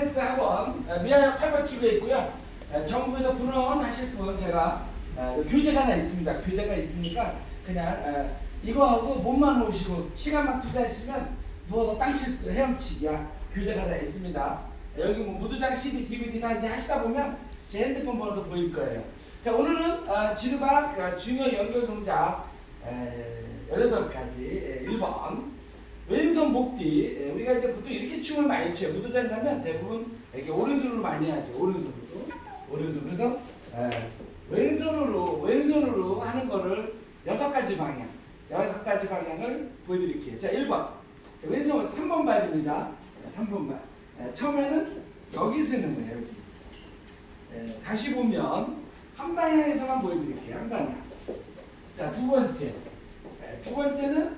댄스 학원 어, 미아역 8번 출구에 있고요. 어, 정부에서 분원하실 분 제가 어, 교재가 하나 있습니다. 교재가 있으니까 그냥 어, 이거하고 몸만 오시고 시간만 투자하시면 누워서 땅칠 헤엄치기야 교재가 하나 있습니다. 여기 뭐 무도장 CD, DVD나 이제 하시다 보면 제 핸드폰 번호도 보일 거예요. 자 오늘은 어, 지르박 어, 중요 연결 동작 에, 18가지 에, 1번 왼손 복뒤 에, 우리가 이제 보통 이렇게 춤을 많이 춰요. 무도장 가면 대부분 이렇게 오른손으로 많이 하죠. 오른손으로 오른손 그래서 에, 왼손으로 왼손으로 하는 거를 여섯 가지 방향 여섯 가지 방향을 보여드릴게요. 자 1번 자, 왼손 3번 발입니다. 3번 발 에, 처음에는 여기 쓰는 거예요. 여기. 에, 다시 보면 한 방향에서만 보여드릴게요. 한 방향. 자, 두 번째. 에, 두 번째는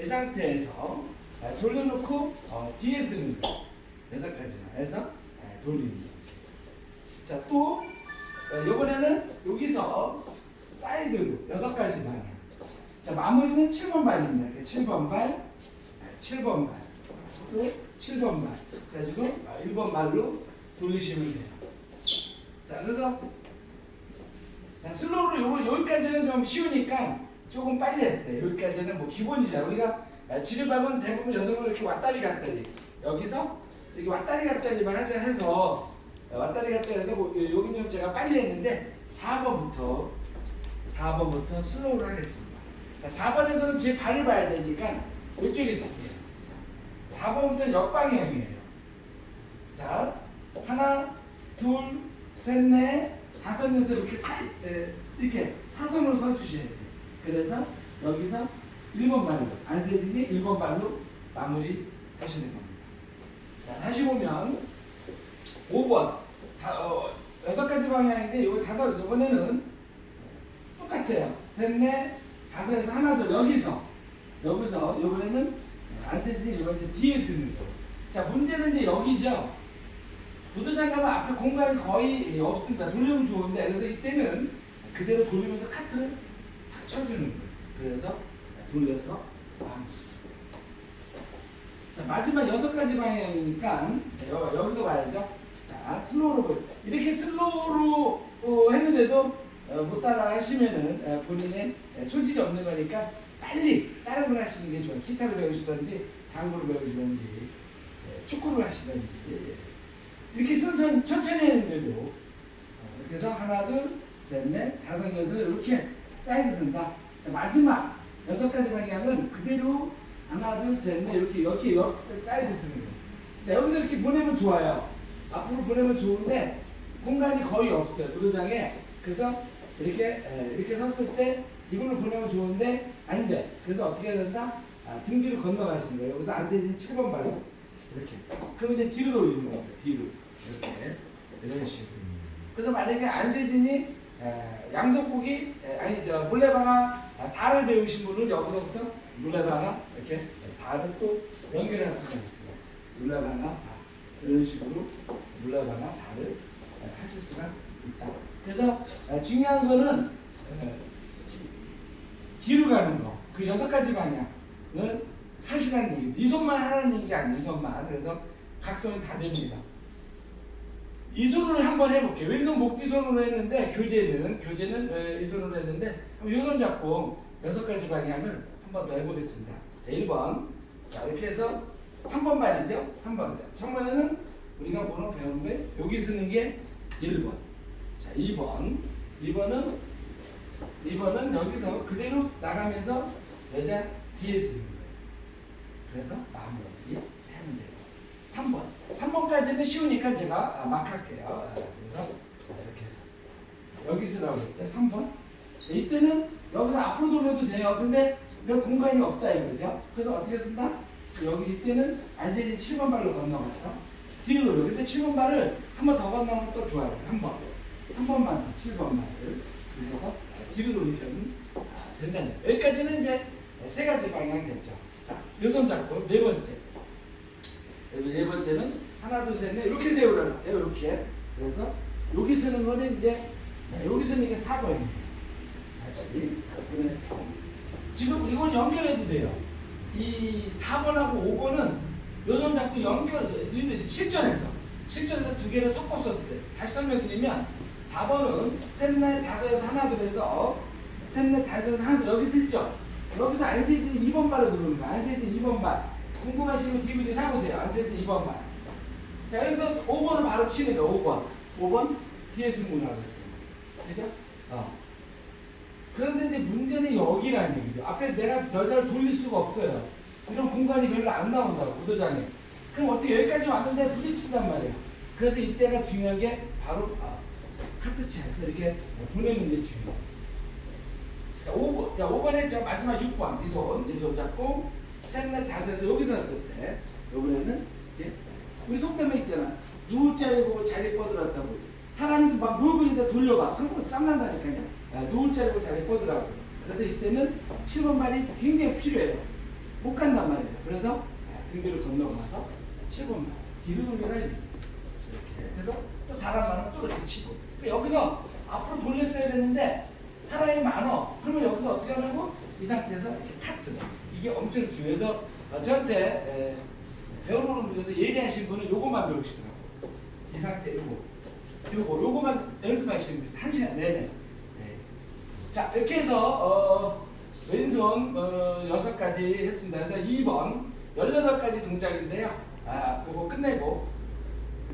이 상태에서 에, 돌려놓고 어, 뒤에 쓰는 거. 여섯 가지만 해서 에, 돌리는 거. 자, 또 어, 이번에는 여기서 사이드로 여섯 가지 방향. 자, 마무리는 7번 발입니다. 이렇게 7번 발, 에, 7번 발, 또 7번 발. 그래가지고 어, 1번 발로 돌리시면 돼요. 자, 그래서 자, 슬로우로 요거 여기까지는 좀 쉬우니까 조금 빨리 했어요. 여기까지는 뭐 기본이잖아. 우리가 아, 지르박은 대부분 여성을 이렇게 왔다리 갔다리 여기서 이렇게 왔다리 갔다리만 하자 해서 아, 왔다리 갔다리 해서 뭐, 요- 여기 좀 제가 빨리 했는데 4번부터 4번부터 슬로우로 하겠습니다. 자, 4번에서는 제 발을 봐야 되니까 이쪽에 있을게요. 자, 4번부터 역방향이에요. 자, 하나, 둘, 셋, 넷, 다섯, 여섯 이렇게 사 에, 이렇게 사선으로 서 주셔야 돼요. 그래서 여기서 1번 발로 안세진이 1번 발로 마무리 하시는 겁니다. 자, 다시 보면 5번 다, 어, 여섯 가지 방향인데 요거 다섯 이번에는 똑같아요. 셋, 넷, 다섯에서 하나 더 여기서 여기서 이번에는 안세진이 이번에 뒤에 쓰는 거. 자 문제는 이제 여기죠. 무도장 가면 앞에 공간이 거의 없습니다. 돌리면 좋은데 그래서 이때는 그대로 돌리면서 카트를 탁 쳐주는 거예요. 그래서 돌려서 마무리. 자 마지막 여섯 가지 방향이니까 여, 여기서 봐야죠. 자 슬로우로 보여. 이렇게 슬로우로 어, 했는데도 어, 못 따라 하시면은 어, 본인의 에, 소질이 없는 거니까 빨리 다른 걸 하시는 게 좋아요. 기타를 배우시든지 당구를 배우시든지 에, 축구를 하시든지 이렇게 천천히, 천천히 했는데도 어, 그래서 하나 둘 셋 넷 다섯 여섯 이렇게 사이드 쓴다. 자 마지막 여섯 가지 방향은 그대로 하나 둘 셋 넷 이렇게 이렇게 이렇게 사이드 쓰는 거예요. 자 여기서 이렇게 보내면 좋아요. 앞으로 보내면 좋은데 공간이 거의 없어요. 무도장에 그래서 이렇게 에, 이렇게 섰을 때 이걸로 보내면 좋은데 아닌데 그래서 어떻게 해야 된다? 아, 등 뒤로 건너가시는 거예요. 여기서 안세진 7번 발로 이렇게. 그럼 이제 뒤로 돌리는 겁니다. 뒤로 이렇게 이런 식으로. 그래서 만약에 안세진이 에, 양석국이 에, 아니 저 물레방아 4를 배우신 분은 여기서부터 물레방아 이렇게 4를 또 연결할 수가 있어요. 물레방아 4 이런 식으로 물레방아 4를 하실 수가 있다. 그래서 에, 중요한 거는 에, 뒤로 가는 거. 그 여섯 가지 방향을 하시라는 얘기. 이 손만 하라는 얘기가 아니에요. 이 손만. 그래서 각 손이 다 됩니다. 이 손을 한번 해볼게요. 왼손 목뒤 손으로 했는데 교재는 교재는 에, 이 손으로 했는데 이손 잡고 여섯 가지 방향을 한 번 더 해보겠습니다. 자, 1번. 자, 이렇게 해서 3번 말이죠. 3번. 자, 처음에는 우리가 번호 배운 게 여기 쓰는 게 1번. 자, 2번. 2번은 2번은 여기서 그대로 나가면서 여자 뒤에 쓰는 거예요. 그래서 마무리 하면 돼요. 3번. 3번까지는 쉬우니까 제가 아, 막 할게요. 아, 그래서 자, 이렇게 해서 여기 쓰라고 했죠. 3번. 이때는 여기서 앞으로 돌려도 돼요. 근데 몇 공간이 없다 이거죠. 그래서 어떻게 쓴다? 여기 이때는 안세진 7번 발로 건너가서 뒤로. 근데 7번 발을 한 번 더 건너면 또 좋아요. 한 번. 한 번만 더 7번 발을. 그래서 뒤로 돌리시면 아, 거예요. 여기까지는 이제 세 가지 방향이 됐죠. 자, 요손 잡고 네 번째. 여기 네 번째는 하나, 둘, 셋, 넷 이렇게 세우라는 거죠. 이렇게. 그래서 여기 쓰는 거는 이제 네, 여기 쓰는 게 4번입니다. 다시 자, 그러면 지금 이건 연결해도 돼요. 이 4번하고 5번은 요손 잡고 연결 실전에서 실전에서 두 개를 섞어 써도 돼. 다시 설명드리면 4번은 셋넷 다섯에서 하나 둘에서 셋넷 다섯에서 하나 둘 여기서 했죠. 여기서 안 세진 2번 발을 누르는 거야. 안 세진 2번 발. 궁금하시면 DVD 사보세요. 안 세진 2번 발. 자 여기서 5번을 바로 치는 거야. 5번. 5번 뒤에 숨문하고 있어요. 그죠? 어. 그런데 이제 문제는 여기라는 얘기죠. 앞에 내가 여자를 돌릴 수가 없어요. 이런 공간이 별로 안 나온다고 보도장에. 그럼 어떻게 여기까지 왔는데 부딪힌단 말이에요. 그래서 이때가 중요한 게 바로 아, 카트 치에서 이렇게 보내는 게 중요해요. 자, 5번, 야, 5번 했죠. 마지막 6번. 이 손, 이손 잡고, 셋, 넷, 다섯에서 여기서 했을 때, 요번에는, 이렇게. 우리 속담에 있잖아. 누울 자리 보고 자리 뻗으랐다고. 사람들 막 물건에다 돌려봐. 그런 거 쌈난다니까요. 야, 누울 자리 보고 자리 뻗으라고. 그래서 이때는 7번 말이 굉장히 필요해요. 못 간단 말이에요. 그래서 야, 등들을 건너가서 7번 말. 이거지. 이렇게. 그래서 또 사람 많으면 또 이렇게 치고. 그러니까 여기서 앞으로 돌렸어야 되는데, 사람이 많어. 그러면 여기서 어떻게 하냐고? 이 상태에서 이렇게 카트. 이게 엄청 중요해서 어, 저한테 에, 배워보는 분에서 예리하신 분은 요것만 배우시더라고. 이 상태 요거. 요거, 요거만 연습하시는 분이. 한 시간 내내. 네. 자, 이렇게 해서 어, 왼손 어, 여섯 가지 했습니다. 그래서 2번 18가지 동작인데요. 아, 요거 끝내고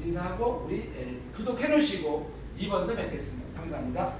인사하고 우리 에, 구독해 놓으시고 2번서 뵙겠습니다. 감사합니다.